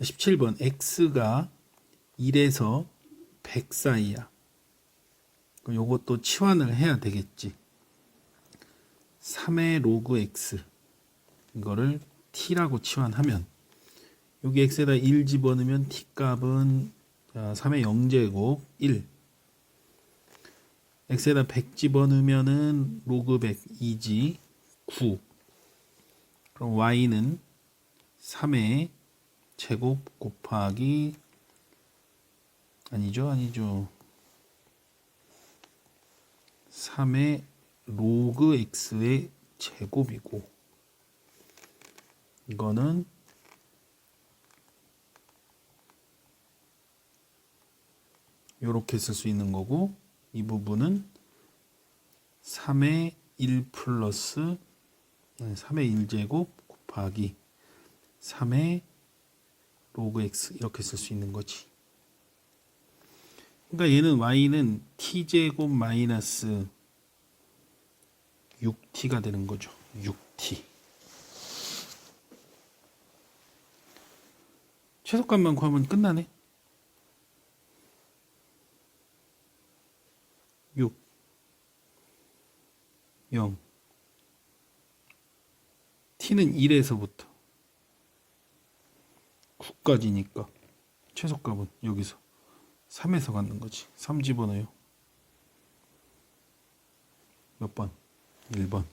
17번 x가 1에서 100 사이야. 그럼 요것도 치환을 해야 되겠지. 3의 로그 x 이거를 t라고 치환하면 여기 x에다 1 집어넣으면 t 값은 3의 0제곱 1 x에다 100 집어넣으면은 로그 100 2지 9 그럼 y는 3의 제곱 곱하기 아니죠? 아니죠. 3의 로그 x의 제곱이고 이거는 이렇게 쓸 수 있는 거고 이 부분은 3의 1 플러스 3의 1제곱 곱하기 3의 로그 x 이렇게 쓸 수 있는 거지. 그러니까 얘는 y는 t제곱 마이너스 6t가 되는 거죠. 6t. 최소값만 구하면 끝나네. 6 0 t는 1에서부터 9까지니까 최소값은 여기서 3에서 갖는 거지. 3 집어넣어요. 몇 번? 1번.